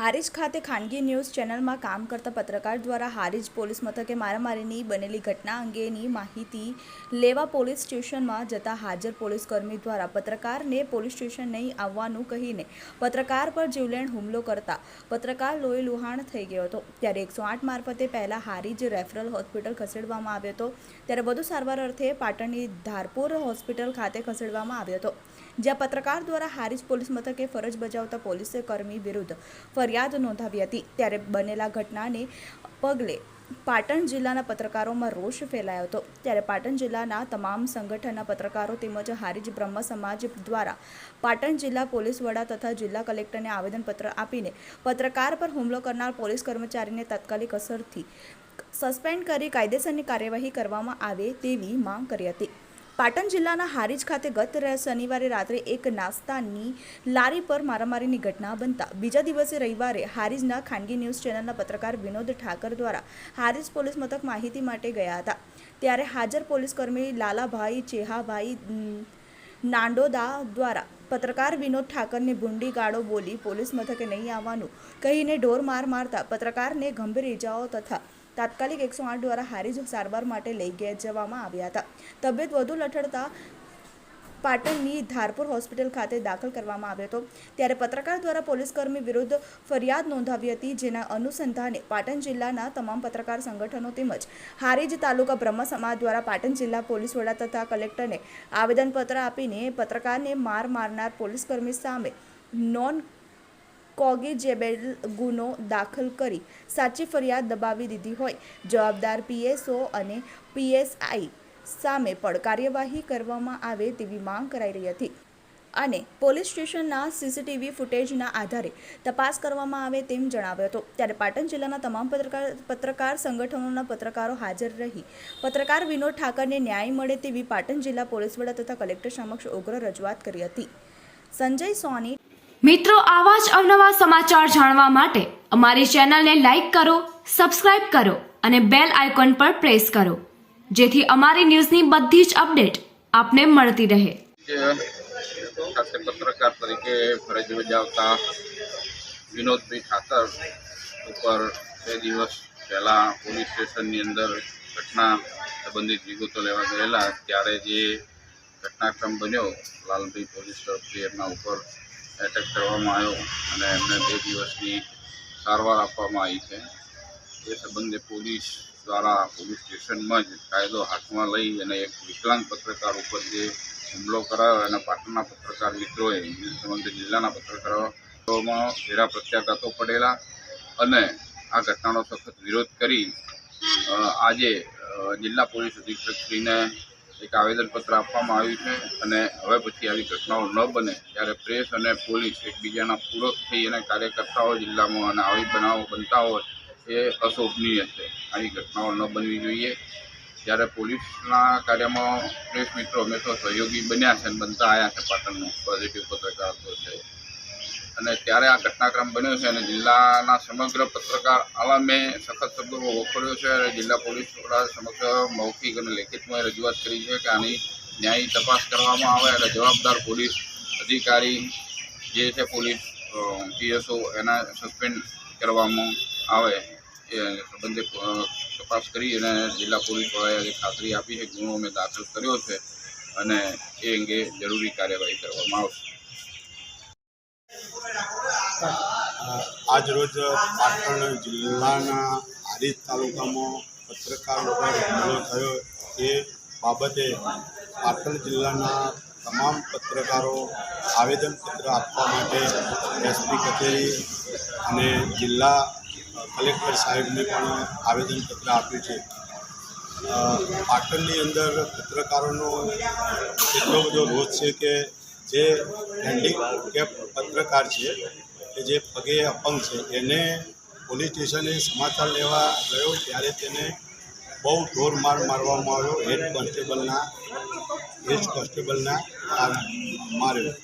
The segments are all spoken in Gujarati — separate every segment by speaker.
Speaker 1: હારીજ ખાતે ખાનગી ન્યૂઝ ચેનલમાં કામ કરતા પત્રકાર દ્વારા હારીજ પોલીસ મથકે મારામારીની બનેલી ઘટના અંગેની માહિતી લેવા પોલીસ સ્ટેશનમાં જતા હાજર પોલીસ કર્મી દ્વારા પત્રકારને પોલીસ સ્ટેશન નહીં આવવાનું કહીને પત્રકાર પર જીવલેણ હુમલો કરતા પત્રકાર લોહી લુહાણ થઈ ગયો હતો. ત્યારે એકસો આઠ મારફતે પહેલાં હારીજ રેફરલ હોસ્પિટલ ખસેડવામાં આવ્યો હતો. ત્યારે વધુ સારવાર અર્થે પાટણની ધારપુર હોસ્પિટલ ખાતે ખસેડવામાં આવ્યો હતો. જ્યાં પત્રકાર દ્વારા હારીજ પોલીસ મથકે ફરજ બજાવતા પોલીસે કર્મી વિરુદ્ધ ફરિયાદ નોંધાવી હતી. ત્યારે બનેલા ઘટનાને પગલે પાટણ જિલ્લાના પત્રકારોમાં રોષ ફેલાયો હતો. ત્યારે પાટણ જિલ્લાના તમામ સંગઠનના પત્રકારો તેમજ હારીજ બ્રહ્મ સમાજ દ્વારા પાટણ જિલ્લા પોલીસ વડા તથા જિલ્લા કલેક્ટરને આવેદનપત્ર આપીને પત્રકાર પર હુમલો કરનાર પોલીસ કર્મચારીને તાત્કાલિક અસરથી સસ્પેન્ડ કરી કાયદેસરની કાર્યવાહી કરવામાં આવે તેવી માંગ કરી હતી. પાટણ જિલ્લાના હારીજ ખાતે ગત શનિવારે રાત્રે એક નાસ્તાની લારી પર મારામારીની ઘટના બનતા બીજા દિવસે રવિવારે હારીજના ખાનગી ન્યૂઝ ચેનલના પત્રકાર વિનોદ ઠાકર દ્વારા હારીજ પોલીસ મથક માહિતી માટે ગયા હતા. ત્યારે હાજર પોલીસ કર્મી લાલાભાઈ ચેહાભાઈ નાંડોદા દ્વારા પત્રકાર વિનોદ ઠાકરને ભૂંડી ગાળો બોલી પોલીસ મથકે નહીં આવવાનું કહીને ઢોર માર મારતા પત્રકારને ગંભીર ઇજાઓ તથા તાત્કાલિક એકસો આઠ દ્વારા હારીજ સારવાર માટે લઈ ગયા જવામાં આવ્યા હતા. તબિયત વધુ લથડતા પાટણની ધારપુર હોસ્પિટલ ખાતે દાખલ કરવામાં આવ્યો હતો. ત્યારે પત્રકાર દ્વારા પોલીસકર્મી વિરુદ્ધ ફરિયાદ નોંધાવી હતી, જેના અનુસંધાને પાટણ જિલ્લાના તમામ પત્રકાર સંગઠનો તેમજ હારીજ તાલુકા બ્રહ્મ સમાજ દ્વારા પાટણ જિલ્લા પોલીસ વડા તથા કલેક્ટરને આવેદનપત્ર આપીને પત્રકારને માર મારનાર પોલીસકર્મી સામે નોન કોગિજેબેલ ગુનો દાખલ કરી સાચી ફરિયાદ દબાવી દીધી હોય. જવાબદાર પીએસઓ અને પીએસઆઈ સામે પણ કાર્યવાહી કરવામાં આવે તેવી માંગ કરાઈ રહી હતી. અને પોલીસ સ્ટેશનના સીસીટીવી ફૂટેજના આધારે તપાસ કરવામાં આવે તેમ જણાવ્યો હતો. ત્યારે પાટણ જિલ્લાના તમામ પત્રકાર પત્રકાર સંગઠનોના પત્રકારો હાજર રહી. પત્રકાર વિનોદ ઠાકરને ન્યાય મળે તેવી પાટણ જિલ્લા પોલીસ વડા તથા કલેક્ટર સમક્ષ ઉગ્ર રજૂઆત કરી હતી. સંજય સોની
Speaker 2: મિત્રો, આવા જ અવનવા સમાચાર જાણવા માટે અમારી ચેનલને લાઈક કરો, સબસ્ક્રાઇબ કરો અને બેલ આઇકોન પર પ્રેસ કરો, જેથી અમારી ન્યૂઝની બધી જ અપડેટ આપને મળતી રહે.
Speaker 3: પત્રકાર તરીકે ફરજ બજાવતા વિનોદભાઈ ઠાકર ઉપર બે દિવસ પહેલાં પોલીસ સ્ટેશનની અંદર ઘટના સંબંધિત વિગતો લેવા ગયેલા, ત્યારે જે ઘટનાક્રમ બન્યો, લાલભાઈ પોલીસ તરફથી એમના ઉપર એટેક કરવામાં આવ્યો અને એમને બે દિવસની સારવાર આપવામાં આવી છે. એ સંબંધે પોલીસ દ્વારા પોલીસ સ્ટેશનમાં જ કાયદો હાથમાં લઈ અને એક વિકલાંગ પત્રકાર ઉપર જે હુમલો કરાયો અને પાટણના પત્રકાર મિત્રોએ સંબંધે જિલ્લાના પત્રકારોમાં ઘેરા પ્રત્યાઘાતો પડેલા અને આ ઘટનાનો સખત વિરોધ કરી આજે જિલ્લા પોલીસ અધિક્ષકશ્રીને એક આવેદનપત્ર આપવામાં આવ્યું છે અને હવે પછી આવી ઘટનાઓ ન બને ત્યારે પ્રેસ અને પોલીસ એકબીજાના પૂરક થઈ અને કાર્ય કરતા હોય જિલ્લામાં અને આવી બનાવો બનતા હોય એ અશોભનીય છે. આવી ઘટનાઓ ન બનવી જોઈએ. જ્યારે પોલીસના કાર્યમાં પ્રેસ મિત્રો હંમેશા સહયોગી બન્યા છે અને બનતા આવ્યા છે પાટણનું પોઝિટિવ પત્રકારત્વ છે. અને ત્યારે આ ઘટનાક્રમ બન્યો છે અને જિલ્લાના સમગ્ર પત્રકાર આલમે સખત શબ્દોમાં વખોડ્યો છે અને જિલ્લા પોલીસ વડા સમક્ષ મૌખિક અને લેખિતમાં રજૂઆત કરી છે કે આની ન્યાયી તપાસ કરવામાં આવે અને જવાબદાર પોલીસ અધિકારી જે છે પોલીસ પીએસઓ એના સસ્પેન્ડ કરવામાં આવે એ સંબંધે તપાસ કરી અને જિલ્લા પોલીસ વડાએ ખાતરી આપી છે ગુનો અમે દાખલ કર્યો છે અને એ અંગે જરૂરી કાર્યવાહી કરવામાં આવશે.
Speaker 4: આજ રોજ પાટણ જિલ્લાના હારીજ તાલુકામાં પત્રકાર ઉપર હુમલો થયો. એ બાબતે પાટણ જિલ્લાના તમામ પત્રકારો આવેદનપત્ર આપવા માટે એસપી કચેરી અને જિલ્લા કલેક્ટર સાહેબને પણ આવેદનપત્ર આપ્યું છે. પાટણની અંદર પત્રકારોનો એટલો બધો રોજ છે કે જે હેન્ડીકેપ પત્રકાર છે, કે જે પગે અપંગ છે, એને પોલીસ સ્ટેશને સમાચાર લેવા ગયો ત્યારે તેને બહુ ઢોર માર મારવામાં આવ્યો. હેડ કોન્સ્ટેબલના હેડ કોન્સ્ટેબલના માર્યો.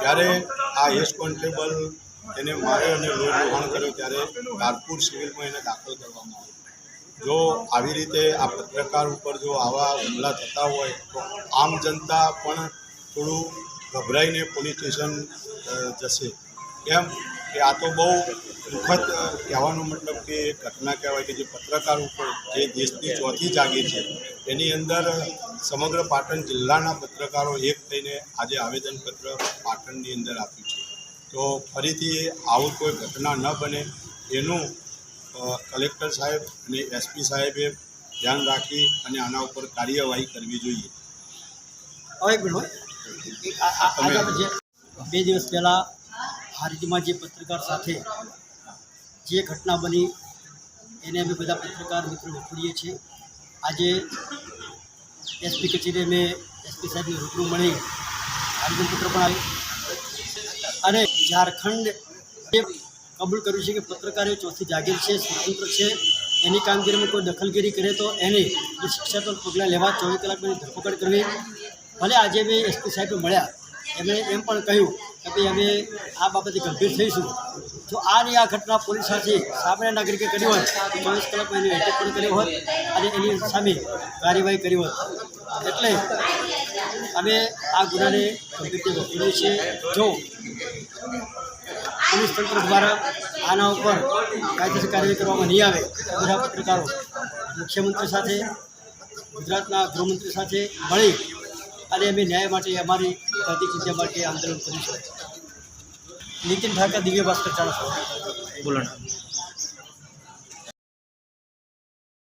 Speaker 4: ત્યારે આ હેડ કોન્સ્ટેબલ એને માર્યો અને લોહી લોહાણ કર્યો ત્યારે કારપુર સિવિલમાં એને દાખલ કરવામાં આવ્યો. જો આવી રીતે આ પત્રકાર ઉપર જો આવા હુમલા થતા હોય, તો આમ જનતા પણ થોડું ગભરાઈને પોલીસ સ્ટેશન જશે. કેમ કે આ તો બહુ દુઃખદ કહેવાનો મતલબ કે ઘટના કહેવાય કે જે પત્રકાર ઉપર જે દેશની ચોથી જાગી છે, એની અંદર સમગ્ર પાટણ જિલ્લાના પત્રકારો એક થઈને આજે આવેદનપત્ર પાટણની અંદર આપ્યું છે. તો ફરીથી આવું કોઈ ઘટના ન બને. એનું કલેક્ટર સાહેબ અને એસપી સાહેબે ધ્યાન રાખી અને આના ઉપર કાર્યવાહી કરવી જોઈએ.
Speaker 5: હવે બે દિવસ પહેલાં હારીજમાં જે પત્રકાર સાથે જે ઘટના બની, એને અમે બધા પત્રકાર મિત્રો વખોડીએ છીએ. આજે એસપી કચેરી અમે એસપી સાહેબને રૂબરૂ મળી આવેદનપત્ર પણ આવ્યું અને ઝારખંડ એ કબૂલ કર્યું છે કે પત્રકાર એ ચોથી જાગીર છે, સ્વતંત્ર છે. એની કામગીરીમાં કોઈ દખલગીરી કરે તો એને શિક્ષાત્મક પગલાં લેવા ચોવીસ કલાકમાં ધરપકડ કરવી. ભલે આજે બી એસપી સાહેબ મળ્યા, એમણે એમ પણ કહ્યું કે ભાઈ અમે આ બાબતે ગંભીર થઈશું. જો આની આ ઘટના પોલીસ સાથે સામાન્ય નાગરિકે કરી હોત તો ચોવીસ કલાકમાં એની અટક પણ કર્યો હોત અને એની સામે કાર્યવાહી કરી હોત. એટલે અમે આ ગુનાને ગંભીરથી વકીલો છીએ. જો પોલીસ તંત્ર દ્વારા આના ઉપર કાયદેસર કાર્યવાહી કરવામાં નહીં આવે બધા પત્રકારો મુખ્યમંત્રી સાથે, ગુજરાતના ગૃહમંત્રી સાથે મળી અને અમે ન્યાય માટે અમારી પ્રતિ માટે આંદોલન કરીશું. નીતિન ઠાકર દિવ્ય ભાસ્કર ચાલો
Speaker 6: બોલો